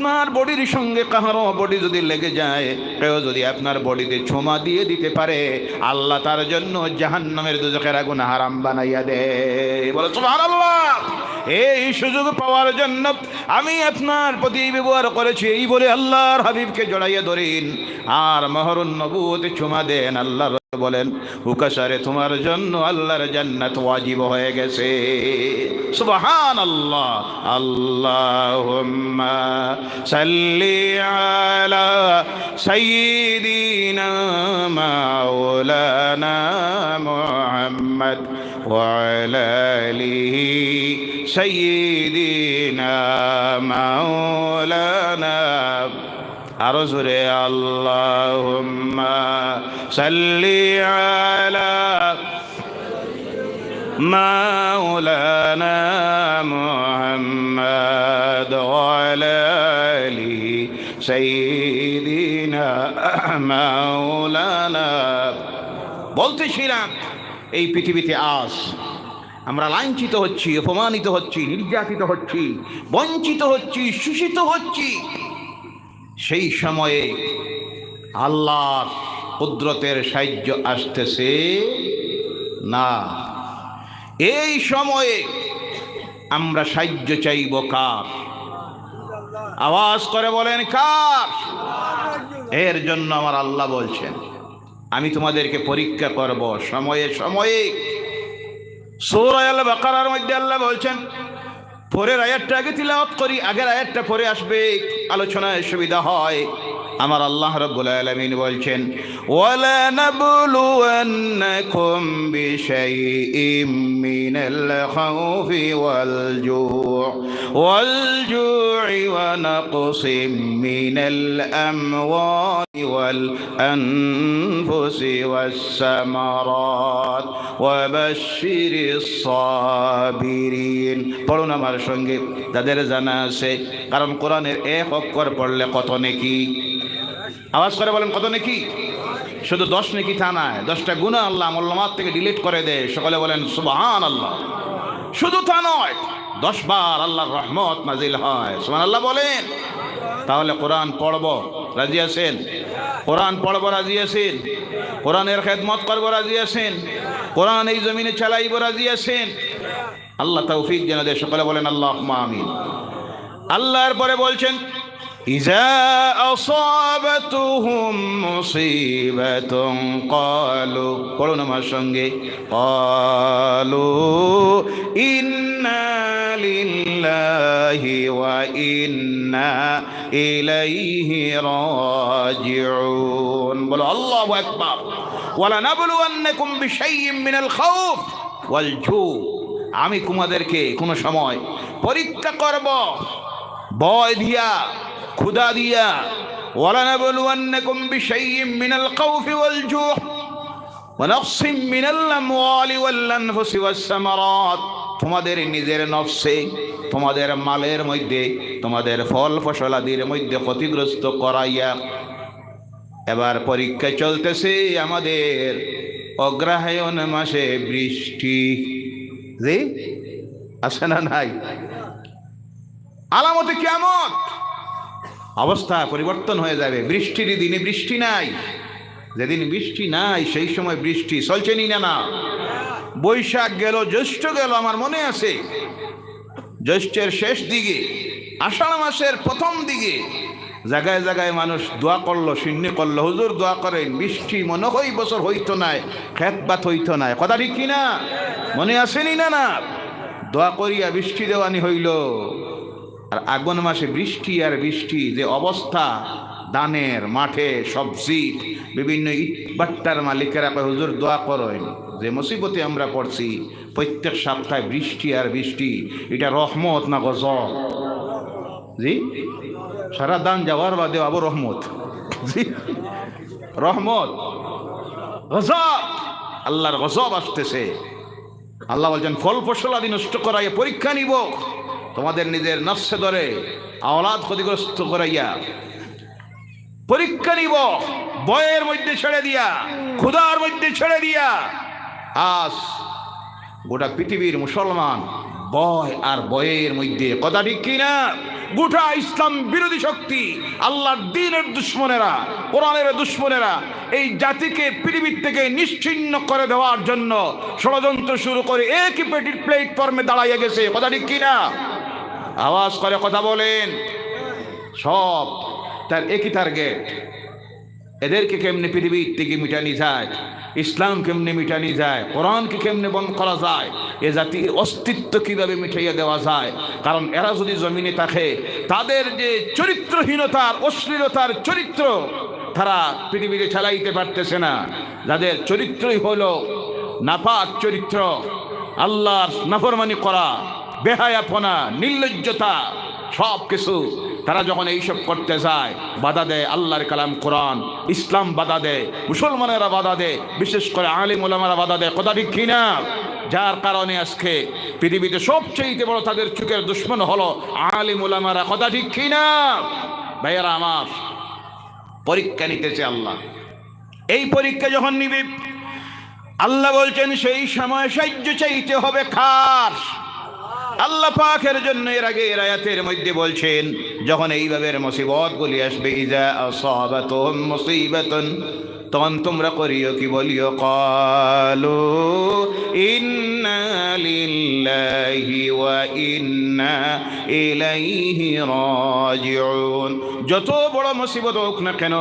আপনার বডির সঙ্গে কাহারও বডি যদি লেগে যায়, কেউ যদি আপনার বডিতে ছোমা দিয়ে দিতে পারে, আল্লাহ তার জন্য জাহান্নামের দুজকের আগুন হারাম বানাইয়া দে। বলে, সুবহানাল্লাহ, এই সুযোগ পাওয়ার জন্য আমি আপনার প্রতি ব্যবহার করেছি। এই বলে আল্লাহর হাবিবকে জড়াইয়া ধরিন। আর মহরুন নবুতে ছোমা দেন আল্লাহ বলেন হুকাসারে তোমার জন্য আল্লাহর জান্নাত ওয়াজিব হয়ে গেছে। সুবাহান আল্লাহ আল্লাহুম্মা সাল্লি আলা সাইয়্যিদিনা মাওলানা মুহাম্মদ ওয়া আলা আলিহি সাইয়্যিদিনা মাওলানা আরও জোরে, আল্লাহুম্মা সাল্লি আলা মাওলানা মুহাম্মাদ ওয়ালা আলি সাইয়্যিদিনা মাওলানা। বলতেছিলাম, এই পৃথিবীতে আস আমরা লাঞ্ছিত হচ্ছি, অপমানিত হচ্ছি, নির্যাতিত হচ্ছি, বঞ্চিত হচ্ছি, শোষিত হচ্ছি। সেই সময়ে আল্লাহর কুদরতের সাহায্য আসতেছে না। এই সময়ে আমরা সাহায্য চাইব কার? আওয়াজ করে বলেন, কার? এর জন্য আমার আল্লাহ বলছেন, আমি তোমাদেরকে পরীক্ষা করব। সময়ে সময়ে। সৌরায়াল বাকারার মধ্যে আল্লাহ বলছেন পরের আয়াতটা আগে তিলাওয়াত করি আগের আয়াতটা পরে আসবে আলোচনায় সুবিধা হয়। আমার আল্লাহ রব্বুল আলামিন বলছেন, ওয়ালা নাবলুওয়ান্নাকুম বিশাইইম মিনাল খাউফি ওয়াল জু' ওয়াল জু'i ওয়া নাকসিম মিনাল আমওয়ালি ওয়াল আনফুসি ওয়াস সামারাত ওয়া বাশশিরিস সাবিরিন। পড়ুন আমার সঙ্গে, যাদের জানা আছে, কারণ কোরআনের এক অক্ষর পড়লে কত নেকি? আওয়াজ করে বলেন, কত নেকি? শুধু দশ নেকি তা নয়, দশটা গুণা আল্লাহ মোল্লামাত থেকে ডিলিট করে দেয়। সকলে বলেন সুবাহান আল্লাহ শুধু তা নয়, দশ বার আল্লাহর রহমত নাজিল হয়। সুমান আল্লাহ বলেন। তাহলে কোরআন পড়ব, রাজি আছেন? কোরআন পড়ব, রাজি আছেন? কোরআনের খেদমত করব, রাজি আছেন? কোরআন এই জমিনে চালাইব, রাজি আছেন? আল্লাহ তৌফিক যেন সকলে বলেন আল্লাহ আমিন। আল্লাহর পরে বলছেন ইজা أصابتهم مصيبة قالوا পড়ুন আমার সঙ্গে قالوا إنا لله وإنا إليه راجعون বলো আল্লাহু আকবার ولنبلونكم بشيء من الخوف والجوع আমি তোমাদেরকে কোনো সময় পরীক্ষা করব ভয় দিয়া ক্ষুদা দিয়া ولنبلونكم بشيء من الخوف والجوع ونقص من الأموال والأنفس والثمرات তোমাদের নিজের নফসে তোমাদের মালের মধ্যে তোমাদের ফল ফসলাদির মধ্যে ক্ষতিগ্রস্ত করাইয়া এবার পরীক্ষা চলতেছে আমাদের অগ্রহায়ণ মাসে বৃষ্টি জি আছে না নাই আলামতে কেমন অবস্থা পরিবর্তন হয়ে যাবে। বৃষ্টির দিনে বৃষ্টি নাই। যেদিন বৃষ্টি নাই, সেই সময় বৃষ্টি চলছে নি না না? বৈশাখ গেল, জ্যৈষ্ঠ গেল, আমার মনে আছে। জ্যৈষ্ঠের শেষ দিকে, আষাঢ় মাসের প্রথম দিকে জায়গায় জায়গায় মানুষ দোয়া করল, শূন্য করল। হুজুর দোয়া করেন, বৃষ্টি মনে হয় বছর হইতো নাই, খেত বাত হইতো নাই। কথা ঠিক কিনা? মনে আসেনি না না? দোয়া করিয়া বৃষ্টি দেওয়ানি হইল। আর আগুন মাসে বৃষ্টি আর বৃষ্টি, যে অবস্থা, দানের মাঠে সবজি, বিভিন্ন ইটবাট্টার মালিকেরা হুজুর, দোয়া করেন, যে মুসিবতে আমরা পড়ছি, প্রত্যেক সপ্তাহে বৃষ্টি আর বৃষ্টি, এটা রহমত না গজব? জি? সারা দান যাওয়ার বাদে আবার রহমত। জি? রহমত। গজব! আল্লাহর গজব আসতেছে। আল্লাহ বলছেন, ফল ফসল আদি নষ্ট করাইয়া পরীক্ষা নিব। তোমাদের নিজের নফসে ধরে আওলাদ ক্ষতিগ্রস্ত করাইয়া পরীক্ষা নিব, বয়ের মধ্যে ছেড়ে দিয়া, ক্ষুধার মধ্যে ছেড়ে দিয়া। আজ গোটা পৃথিবীর মুসলমান বয় আর বয়ের মধ্যে কথা ঠিক কিনা? গোটা ইসলাম বিরোধী শক্তি, আল্লাহর দিনের দুশ্মনেরা, কোরআনের দুশ্মনেরা এই জাতিকে পৃথিবীর থেকে নিশ্চিন্ন করে দেওয়ার জন্য ষড়যন্ত্র শুরু করে একই পেটির প্ল্যাটফর্মে দাঁড়াইয়া গেছে। কথা ঠিক কিনা? আওয়াজ করে কথা বলেন। সব তার একই টার্গেট এদেরকে কেমনে পৃথিবীর থেকে মিটানি যায়? ইসলাম কেমনে মিটানি যায়? কোরআনকে কেমনে বন্ধ করা যায়? এ জাতির অস্তিত্ব কীভাবে মিটাইয়া দেওয়া যায়? কারণ এরা যদি জমিনে থাকে, তাদের যে চরিত্রহীনতার, অশ্লীলতার চরিত্র, তারা পৃথিবীতে চালাইতে পারতেছে না। যাদের চরিত্রই হলো নাপাক চরিত্র, আল্লাহর নাফরমানি করা বেহায়াপনা, নির্লজ্জতা সব কিছু তারা যখন এইসব করতে যায়, বাধা দেয় আল্লাহর কালাম কোরআন, ইসলাম বাধা দেয়, মুসলমানেরা বাধা দেয়, বিশেষ করে আলিম ওলামারা বাধা দেয়, কথা ঠিক কিনা? যার কারণে আজকে পৃথিবীতে সবচেয়ে বড় তাদের চোখের দুশ্মন হলো আলিম ওলামারা, কথা ঠিক কিনা? ভাইয়ারা আমার, পরীক্ষা নিতেছে আল্লাহ। এই পরীক্ষা যখন নিবে, আল্লাহ বলছেন, সেই সময় সাহায্য চাইতে হবে খাস আল্লাহ পাকের জন্য এর আগে এর আয়াতের মধ্যে বলছেন, যখন এইভাবে মুসিবত গুলি আসবে ইজা তখন তোমরা করিও কি বলিও? কালো ইন্না ওয়া ইন্না ইলাইহি রাজিউন। যত বড় মুসিবত হোক না কেন,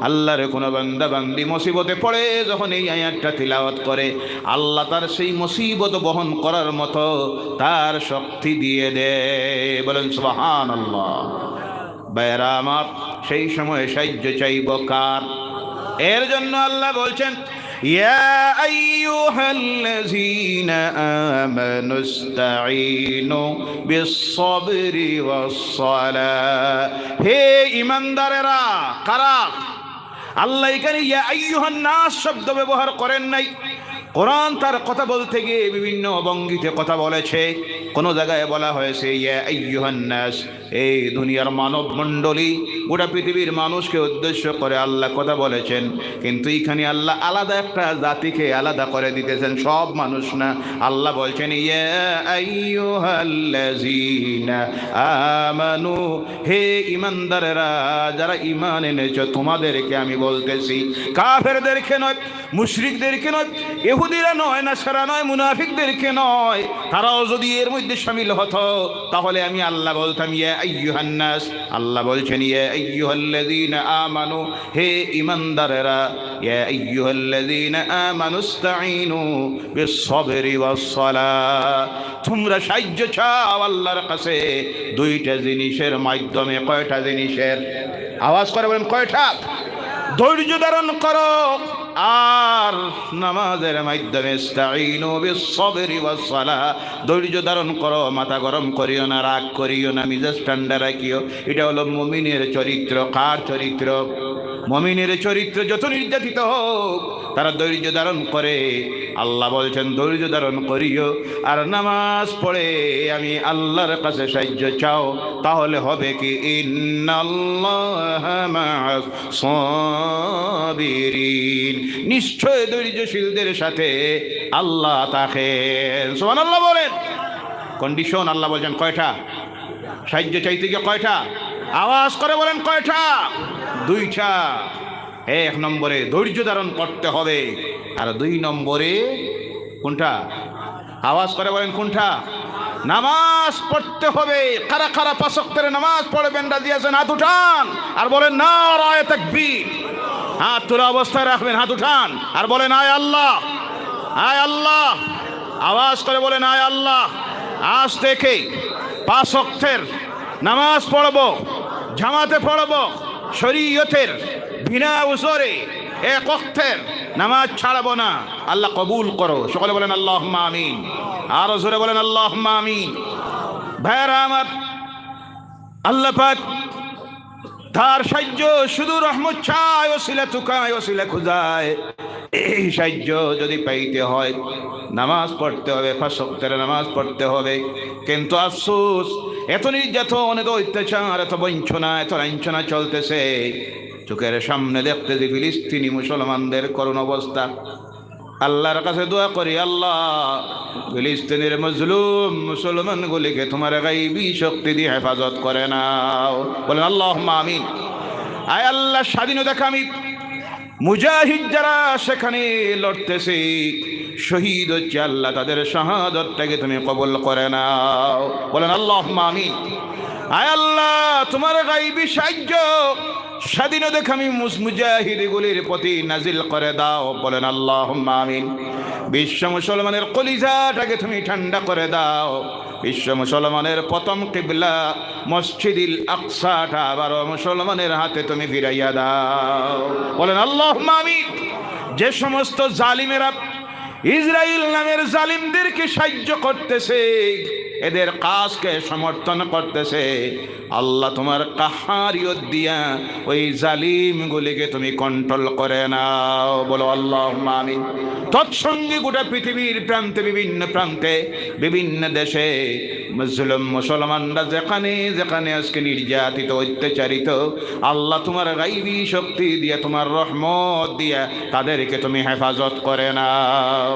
আল্লাহর কোনো বান্দা বান্দি মুসিবতে পড়ে যখন এই আয়াতটা তিলাওয়াত করে, আল্লাহ তার সেই মুসিবত বহন করার মতো তার শক্তি দিয়ে দেয় বলেন সুবহান আল্লাহ বাইরা সেই সময় সাহায্য চাইব কার? এর জন্য আল্লাহ বলছেন يا أيها الذين آمنوا استعينوا بالصبر والصلاة হে ইমানদারেরা কারা আল্লাহ এখানে ইয়া আইয়ুহান নাস শব্দ ব্যবহার করেন নাই কোরআন তার কথা বলতে গিয়ে বিভিন্ন ভঙ্গিতে কথা বলেছে কোন জায়গায় বলা হয়েছে ইয়া আইয়ুহান নাস এই দুনিয়ার মানব মণ্ডলী গোটা পৃথিবীর মানুষকে উদ্দেশ্য করে আল্লাহ কথা বলেছেন। কিন্তু এখানে আল্লাহ আলাদা একটা জাতিকে আলাদা করে দিতেছেন, সব মানুষ না। আল্লাহ বলছেন আমানু, হে ইমানদারেরা যারা ইমান এনেছ, তোমাদেরকে আমি বলতেছি, কাফেরদেরকে নয়, মুশরিকদেরকে নয় এহুদিরা নয় না সারা নয়, মুনাফিকদেরকে নয়, তারাও যদি এর মধ্যে সামিল হতো, তাহলে আমি আল্লাহ বলতাম, ইয়া আল্লাহ বলছেন, ইয়া হে তোমরা সাহায্য চাও আল্লাহর কাছে। দুইটা জিনিসের মাধ্যমে কয়টা জিনিসের? আওয়াজ করে বলেন, কয়টা? ধৈর্য ধারণ করো। আর নামাজের মাধ্যমে ধৈর্য ধারণ করো, মাথা গরম করিও না, রাগ করিও না মিজাজ ঠান্ডা রাখিও। এটা হলো মুমিনের চরিত্র। কার চরিত্র? মমিনের চরিত্র যত নির্যাতিত হোক, তারা ধৈর্য ধারণ করে। আল্লাহ বলছেন, ধৈর্য ধারণ করিও আর নামাজ পড়ে আমি আল্লাহর কাছে সাহায্য চাও। তাহলে হবে কি? নিশ্চয় ধৈর্যশীলদের সাথে আল্লাহ থাকেন আল্লাহ বলেন। কন্ডিশন, আল্লাহ বলছেন, কয়টা? সাহায্য চাইতে গিয়ে কয়টা? আওয়াজ করে বলেন, কয়টা? দুইটা এক নম্বরে ধৈর্য ধারণ করতে হবে। আর দুই নম্বরে কোনটা? আওয়াজ করে বলেন কোনটা? নামাজ পড়তে হবে। কারা কারা পাশক্তরে নামাজ পড়বেন, রাজি আছেন? হাত উঠান। আর বলেন না রায় তাকবীর। হাত তোলা অবস্থায় রাখবেন, হাত উঠান। আর বলেন, আয় আল্লাহ আয় আল্লাহ। আওয়াজ করে বলেন, আয় আল্লাহ। আজ থেকে পাঁচ নামাজ পড়ব, জামাতে পড়ব। শরীয়তের বিনা উজরে এক অক্ষের নামাজ ছাড়াবো না। আল্লাহ কবুল করো। সকলে বলেন আল্লাহ আমিন। আরও জোরে বলেন আল্লাহ আমিন। ভাইয়ারা আমার, আল্লাহ পাক তার সাহায্য, শুধু রহমত চায় ওসিলা তুকায়, ওসিলা খুঁজায় এই সাহায্য যদি পাইতে হয়, নামাজ পড়তে হবে ফাঁসক্তের নামাজ পড়তে হবে। কিন্তু আফসোস, এত নির্যাতন, এত অত্যাচার, এত বঞ্চনা, এত লাঞ্ছনা চলতেছে। চোখের সামনে দেখতে যে ফিলিস্তিনি মুসলমানদের করুণ অবস্থা। আল্লাহর কাছে দোয়া করি, আল্লাহ, ফিলিস্তিনের মজলুম মুসলমানগুলিকে তোমার গাইবি শক্তি দিয়ে হেফাজত করে নাও। বলেন আল্লাহ আমিন। আয় আল্লাহ, স্বাধীনতা কামিক মুজাহিদ যারা সেখানে লড়তেছে, শহীদ হচ্ছে আল্লাহ, তাদের শাহাদতটাকে তুমি কবল করে নাও। বলেন আল্লাহ আমিন। আয় আল্লাহ, তোমার গাইবি সাহায্য। স্বাধীনতা খামি মুজাহিদগুলির প্রতি নাজিল করে দাও, বলেন আল্লাহ আমিন। বিশ্ব মুসলমানের কলিজাটাকে তুমি ঠান্ডা করে দাও। বিশ্ব মুসলমানের প্রথম কিবলা, মসজিদিল আকসাটা আবারও মুসলমানের হাতে তুমি ফিরাইয়া দাও। বলেন আল্লাহ আমিন। যে সমস্ত জালিমেরা ইসরায়েল নামের জালিমদেরকে সাহায্য করতেছে এদের কাজকে সমর্থন করতেছে। আল্লাহ তোমার কাহারিয়ত দিয়া ওই জালিমগুলিকে তুমি কন্ট্রোল করে নাও। বলো আল্লাহ মানি তৎসঙ্গে গোটা পৃথিবীর প্রান্তে, বিভিন্ন প্রান্তে, বিভিন্ন দেশে মুসলিম মুসলমানরা যেখানে যেখানে আজকে নির্যাতিত, অত্যাচারিত, আল্লাহ তোমার গাইবি শক্তি দিয়ে, তোমার রহমত দিয়া তাদেরকে তুমি হেফাজত করে নাও।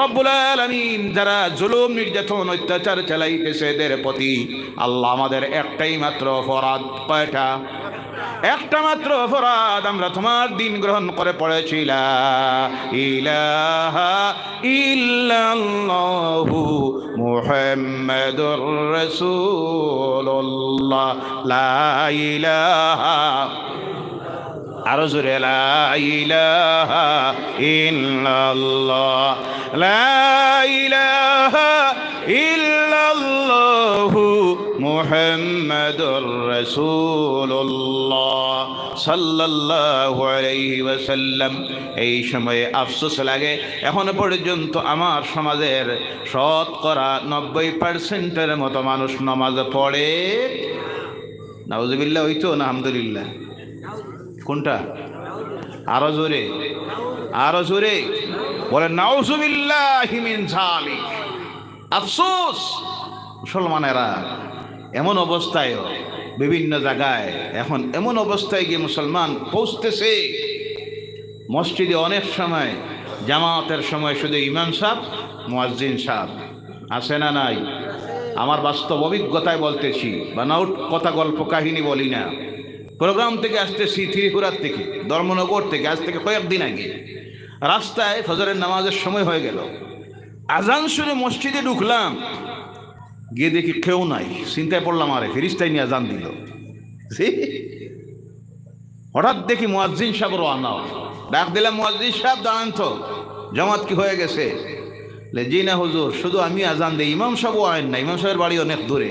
রব্বুল আলামিন যারা জুলুম, নির্যাতন, অত্যাচার চালাইতেছে, এদের প্রতি আল্লাহ আমাদের একটাই মাত্র অপরাধ কয়টা? একটা মাত্র অপরাধ আমরা তোমার দিন গ্রহণ করে পড়েছিলাম। ইলাহা আরও জোরে, লা ইল্লাল্লাহ। লা ইল্লাল্লাহু মুহাম্মাদুর রাসূলুল্লাহ সাল্লাল্লাহু আলাইহি ওয়াসাল্লাম। এই সময়ে আফসোস লাগে, এখনও পর্যন্ত আমার সমাজের শতকরা নব্বই পার্সেন্টের মতো মানুষ নামাজ পড়ে। নাউজুবিল্লাহ হইতো না, আলহামদুলিল্লাহ। কোনটা? আরও জোরে। আরও জোরে। বলে নাউজুবিল্লাহিমিন জালিক আফসোস! মুসলমানেরা এমন অবস্থায় বিভিন্ন জায়গায় এখন এমন অবস্থায় গিয়ে মুসলমান পৌঁছতেছে। মসজিদে অনেক সময়, জামাতের সময় শুধু ইমাম সাহ মুয়াজ্জিন সাহ আছে না নাই? আমার বাস্তব অভিজ্ঞতায় বলতেছি, বানাউট কথা গল্প কাহিনী বলি না। প্রোগ্রাম থেকে আসতেছি ত্রিপুরার থেকে, ধর্মনগর থেকে, আজ থেকে কয়েকদিন আগে। রাস্তায় ফজরের নামাজের সময় হয়ে গেল। আজান শুনে মসজিদে ঢুকলাম। গিয়ে দেখি কেউ নাই। চিন্তায় পড়লাম, আরে ফিরিস্তাই নিয়ে আজান দিল। হঠাৎ দেখি মুয়াজ্জিন সাহেব রান্না ডাক দিলাম, মুয়াজ্জিন সাহেব, দাঁড়ান তো। জমাত কি হয়ে গেছে? জি না হুজুর, শুধু আমি আজান দিই। ইমাম সাহেবও আইন না ইমাম সাহেবের বাড়ি অনেক দূরে।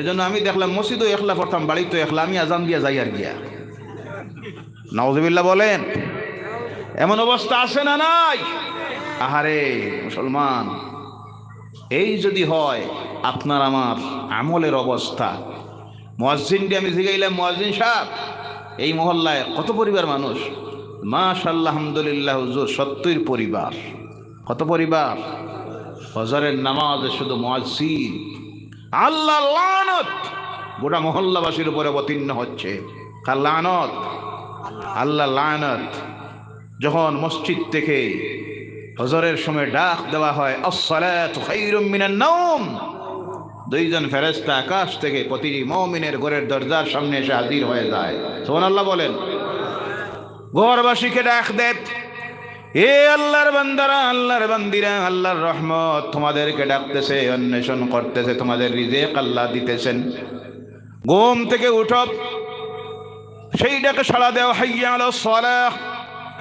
এজন্য আমি দেখলাম মসজিদও একলা পড়তাম বাড়ি তো একলা। আমি আজান দিয়া যাই আর গিয়া। নওয়াজবিল্লা বলেন, এমন অবস্থা আছে না নাই? আহারে, মুসলমান এই যদি হয়, আপনার আমার আমলের অবস্থা। মসজিদটি আমি জিগাইলাম মসজিদ সাহেব, এই মহল্লায় কত পরিবার মানুষ? মাশাল্লাহ আলহামদুলিল্লাহ, হুজুর, সত্তর পরিবার। কত পরিবার? হজরের নামাজে শুধু মসজিদ আল্লাহ, লানত! গোটা মহল্লাবাসীর উপরে অবতীর্ণ হচ্ছে। কার আল্লাহ, লানত। যখন মসজিদ থেকে হজরের সময় ডাক দেওয়া হয় দুইজন ফেরেস্তা আকাশ থেকে প্রতিটি মমিনের ঘরের দরজার সামনে এসে হাজির হয়ে যায়। সোহান আল্লাহ বলেন, ঘরবাসীকে ডাক দেব এ আল্লাহর বান্দারা, আল্লাহর বান্দিরা, আল্লাহর রহমত তোমাদেরকে ডাকতেছে, অন্বেষণ করতেছে, তোমাদের রিজেক আল্লাহ দিতেছেন। ঘুম থেকে উঠো। সেই ডাকে সাড়া দেও, হাইয়া আলো সলাহ,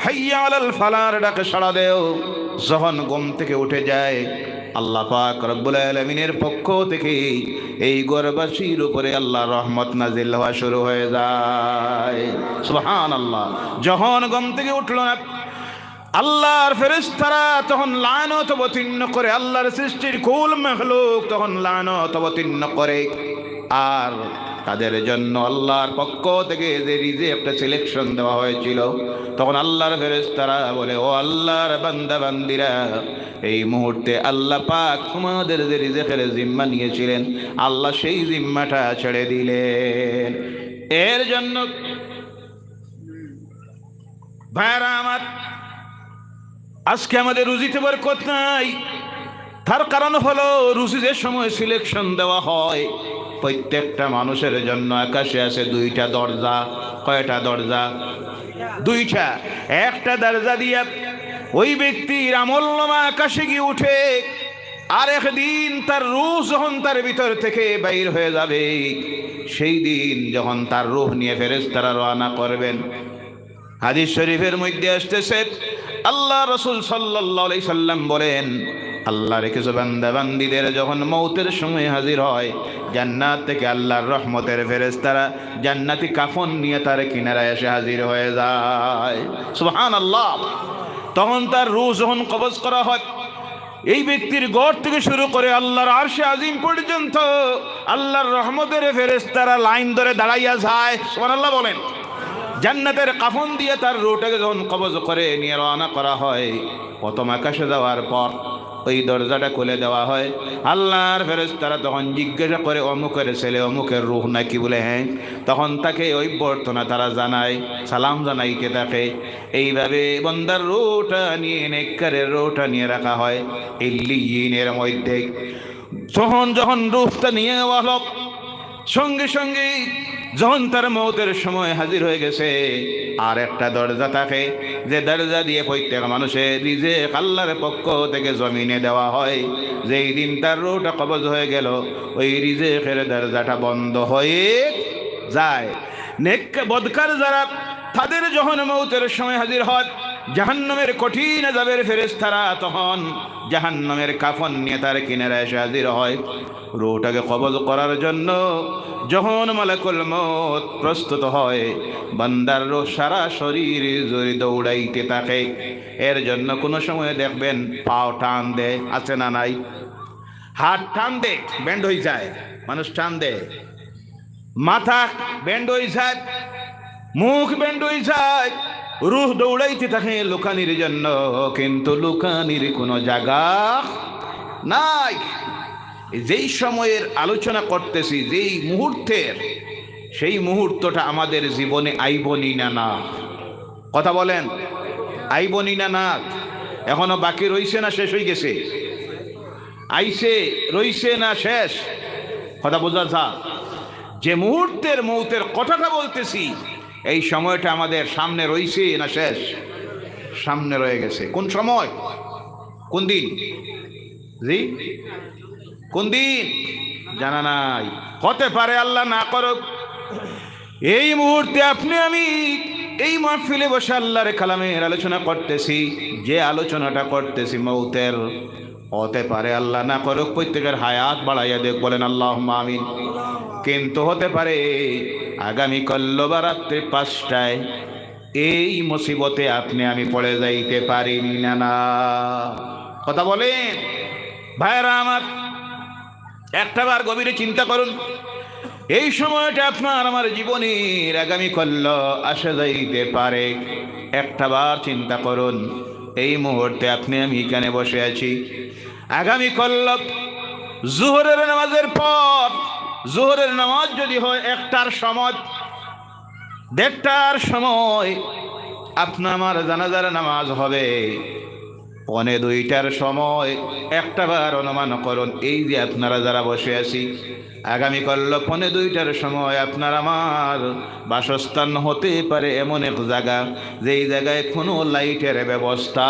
হাইয়া আলাল ফালার ডাকে সাড়া দেও। যখন গম থেকে উঠে যায়। আল্লাহ পাক রব্বুল আলমিনের পক্ষ থেকে এই গরবাসীর উপরে আল্লাহ রহমত নাজিল হওয়া শুরু হয়ে যায়। সুবহান আল্লাহ যখন গম থেকে উঠল না। আল্লাহর ফেরেশতারা তখন লানত অবতীর্ণ করে, আল্লাহর সৃষ্টির কুল মেহলুক তখন লানত অবতীর্ণ করে। আর তাদের জন্য আল্লাহর পক্ষ থেকে যে রিজে একটা সিলেকশন দেওয়া হয়েছিল, তখন আল্লাহর ফেরেশতারা বলে, ও আল্লাহর বান্দা বান্দিরা এই মুহূর্তে আল্লাহ পাক তোমাদের যে রিজেকের জিম্মা নিয়েছিলেন, আল্লাহ সেই জিম্মাটা ছেড়ে দিলেন। এর জন্য ভাইরা আমার, আজকে আমাদের রুজিতে বরকত নাই। তার কারণ হলো রুজি যে সময় সিলেকশন দেওয়া হয় প্রত্যেকটা মানুষের জন্য আকাশে আছে দুইটা দরজা। কয়টা দরজা? দুইটা। একটা দরজা দিয়া ওই ব্যক্তির আমল্যমা আকাশে গিয়ে উঠে আর একদিন তার রুহ যখন তার ভিতর থেকে বাইর হয়ে যাবে, সেই দিন যখন তার রুহ নিয়ে ফেরেস তারা রওনা করবেন হাদিস শরীফের মধ্যে আসতেছে, আল্লাহ রসুল সাল্লাহ সাল্লাম বলেন, আল্লাহ রেখেছে বান্দা যখন মৌতের সময় হাজির হয়, জান্নাত থেকে আল্লাহর রহমতের ফেরেস তারা জান্নাতি কাফন নিয়ে তার কিনারায় এসে হাজির হয়ে যায়। সুহান আল্লাহ তখন তার রু যখন কবজ করা হয়, এই ব্যক্তির গড় থেকে শুরু করে আল্লাহর আরশে আজিম পর্যন্ত আল্লাহর রহমতের ফেরেস তারা লাইন ধরে দাঁড়াইয়া যায়। সোমান আল্লাহ বলেন। জান্নাতের কাফন দিয়ে তার রুটাকে যখন কবজ করে নিয়ে রওনা করা হয়, প্রথম আকাশে যাওয়ার পর ওই দরজাটা খুলে দেওয়া হয়। আল্লাহর ফেরেস তারা তখন জিজ্ঞাসা করে, অমুকের ছেলে, অমুকের রুহ নাকি? বলে হ্যাঁ। তখন তাকে বর্তনা তারা জানায়, সালাম জানাইকে তাকে। এইভাবে বন্দার রোটা নিয়ে, নেককারের রোটা নিয়ে রাখা হয় ইল্লিয়িনের মধ্যে। যখন যখন রুহটা নিয়ে হলো সঙ্গে সঙ্গে যখন তার মৌতের সময় হাজির হয়ে গেছে। আর একটা দরজা থাকে, যে দরজা দিয়ে প্রত্যেক মানুষের রিজে কাল্লার পক্ষ থেকে জমিনে দেওয়া হয়। যেই দিন তার রোটা কবজ হয়ে গেল, ওই রিজে ফের দরজাটা বন্ধ হয়ে যায়। নেক বদকার যারা, তাদের যখন মৌতের সময় হাজির হয় জাহান্নামের কঠিন যাবের ফেরেস্তারা তখন জাহান্নামের কাফন নিয়ে তার কিনারা এসে হাজির হয়। রোটাকে কবজ করার জন্য যখন মালাকুল মত প্রস্তুত হয়, বান্দার রো সারা শরীর জড়ি দৌড়াইতে থাকে। এর জন্য কোনো সময় দেখবেন পাও টান দে আছে না নাই? হাত টান দে ব্যান্ড হয়ে যায়, মানুষ টান দে মাথা ব্যান্ড হয়ে যায়, মুখ ব্যান্ড হয়ে যায় রুহ দৌড়াইতে থাকে লুকানির জন্য, কিন্তু লুকানির কোনো জায়গা নাই। যেই সময়ের আলোচনা করতেছি, যেই মুহূর্তের, সেই মুহূর্তটা আমাদের জীবনে আইবনি না না। কথা বলেন, আইবনি না না। এখনও বাকি রইছে না শেষ হয়ে গেছে? আইসে রইছে না শেষ? কথা বোঝা যা যে মুহূর্তের মৌতের কথাটা বলতেছি এই সময়টা আমাদের সামনে রইছে না শেষ? সামনে রয়ে গেছে। কোন সময়? কোন দিন? জি? কোন দিন? জানা নাই। হতে পারে আল্লাহ না করুক। এই মুহূর্তে আপনি আমি এই মাহফিলে বসে আল্লাহর কালামের আলোচনা করতেছি, যে আলোচনাটা করতেছি মৌতের, হতে পারে আল্লাহ না করুক, প্রত্যেকের হায়াত বাড়াইয়া দেখ বলেন আল্লাহ আমিন। কিন্তু হতে পারে আগামী কল্লবা রাত্রি পাঁচটায় এই মুসিবতে আপনি আমি পড়ে যাইতে পারিনি না না কথা বলেন। ভাইরা আমার একটাবার গভীরে চিন্তা করুন। এই সময়টা আপনার আমার জীবনের আগামী কল্ল আসে যাইতে পারে। একটাবার চিন্তা করুন, এই মুহূর্তে আপনি আমি এখানে বসে আছি। আগামী কল্ল, জোহরের নামাজের পর জোহরের নামাজ যদি হয়, একটার সময়, দেড়টার সময় আপনার আমার জানাজার নামাজ হবে। পনে দুইটার সময় একটা বার অনুমান করুন, এই যে আপনারা যারা বসে আছি, আগামী কল্ল পনে দুইটার সময় আপনার আমার বাসস্থান হতে পারে এমন এক জায়গা, যেই জায়গায় কোনো লাইটের ব্যবস্থা,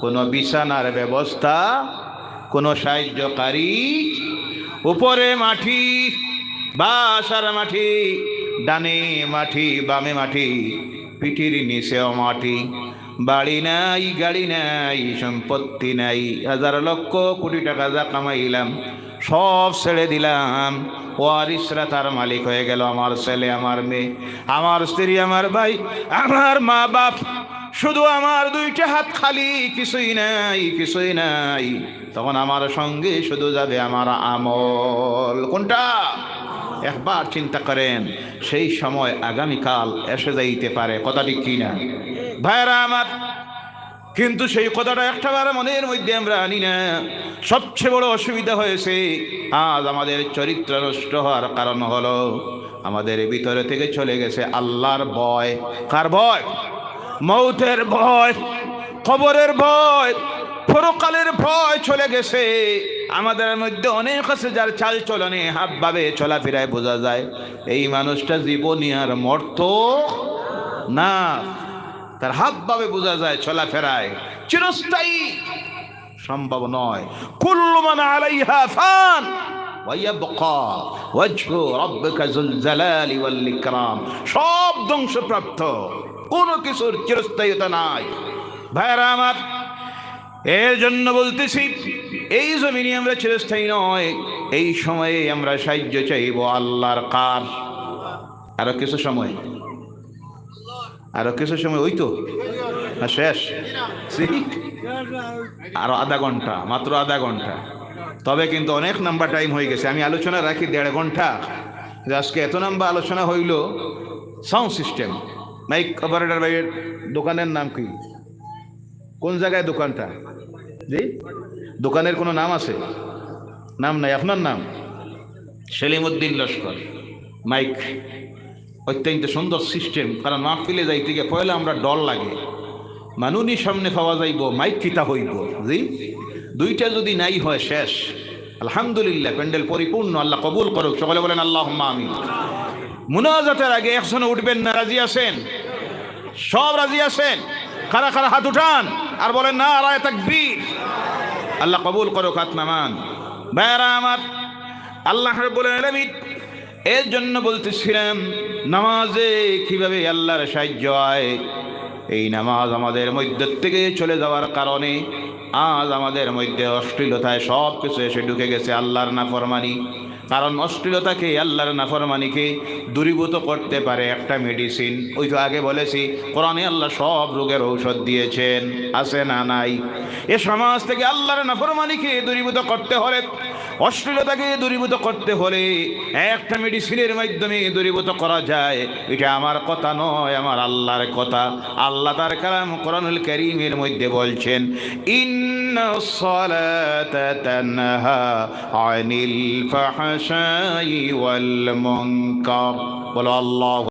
কোনো বিছানার ব্যবস্থা, কোনো সাহায্যকারী উপরে মাটি, বাসার মাটি, ডানে মাটি, বামে মাটি, পিঠির নিচেও মাটি। বাড়ি নাই, গাড়ি নাই, সম্পত্তি নাই। হাজার লক্ষ কোটি টাকা যা কামাইলাম, সব ছেড়ে দিলাম। ওয়ারিসরা তার মালিক হয়ে গেল, আমার ছেলে, আমার মেয়ে, আমার স্ত্রী, আমার ভাই, আমার মা বাপ। শুধু আমার দুইটা হাত খালি, কিছুই নাই কিছুই নাই। তখন আমার সঙ্গে শুধু যাবে আমার আমল। কোনটা? একবার চিন্তা করেন, সেই সময় আগামীকাল এসে যাইতে পারে। কথাটি কি না? ভাইরা আমার, কিন্তু সেই কথাটা একটাবার মনের মধ্যে আমরা আনি না। সবচেয়ে বড় অসুবিধা হয়েছে, আজ আমাদের চরিত্র নষ্ট হওয়ার কারণ হলো, আমাদের ভিতরে থেকে চলে গেছে আল্লাহর ভয়। কার ভয়? মৌতের ভয় খবরের ভয়। পরকালের ভয় চলে গেছে। আমাদের মধ্যে অনেক আছে যার চাল চলনে, হাবভাবে চলাফেরায় বোঝা যায়। এই মানুষটা জীবনী আর মর্ত না। তার হাবভাবে বোঝা যায় চলাফেরায়। চিরস্থায়ী সম্ভব নয়। কুল্লু মান আলাইহা ফান সব ধ্বংসপ্রাপ্ত। কোনো কিছুর চিরস্থায়ীতা নাই। ভাইরা আমার এর জন্য বলতেছি, এই জমিনে আমরা চিরস্থায়ী নয়, এই সময়ে আমরা সাহায্য চাইব আল্লাহর কার। আরও কিছু সময়? আরও কিছু সময়, ওই তো? না, শেষ? আরও আধা ঘণ্টা, মাত্র আধা ঘণ্টা। তবে কিন্তু অনেক নাম্বার টাইম হয়ে গেছে। আমি আলোচনা রাখি দেড় ঘণ্টা। আজকে এত নাম্বার আলোচনা হইল, সাউন্ড সিস্টেম। মাইক অপারেটর ভাইয়ের দোকানের নাম কি? কোন জায়গায় দোকানটা? জি? দোকানের কোনো নাম আছে? নাম নাই, আপনার নাম? সেলিমউদ্দিন লস্কর। মাইক, অত্যন্ত সুন্দর সিস্টেম, কারণ মাহফিলে যাইতে গিয়ে পয়লা আমরা ডল লাগে। মানুনি সামনে পাওয়া যাইব, মাইক কিতা হইব, জি? দুইটা যদি নাই হয়, শেষ। আলহামদুলিল্লাহ, প্যান্ডেল পরিপূর্ণ, আল্লাহ কবুল করুক। সকলে বলেন আল্লাহ আমি মুনাজাতের আগে একজনে উঠবেন না, রাজি আছেন? সব রাজি আছেন? খারা খারা হাত উঠান? আর বলেন, না রায় তাকবীর। আল্লাহ কবুল করুক, হাত নামান। ভাইয়ারা আমার, আল্লাহ বলে এর জন্য বলতেছিলাম নামাজে কীভাবে আল্লাহর সাহায্য হয়? এই নামাজ আমাদের মধ্যে থেকে চলে যাওয়ার কারণে আজ আমাদের মধ্যে অশ্লীলতায় সব কিছু এসে ঢুকে গেছে, আল্লাহর নাফরমানি। কারণ অশ্লীলতাকে, আল্লাহর নাফরমানিকে দূরীভূত করতে পারে একটা মেডিসিন ওই তো আগে বলেছি, কোরআনে আল্লাহ সব রোগের ঔষধ দিয়েছেন। আছে না নাই? এ সমাজ থেকে আল্লাহর নাফরমানিকে দূরীভূত করতে হলে অশ্লীলতাকে দূরীভূত করতে হলে একটা মেডিসিনের মাধ্যমে দূরীভূত করা যায়। এটা আমার কথা নয়, আমার আল্লাহর কথা। আল্লাহ তার কালাম কোরআনুল করিমের মধ্যে বলছেন, ইন্না ওয়াল বলো, আল্লাহ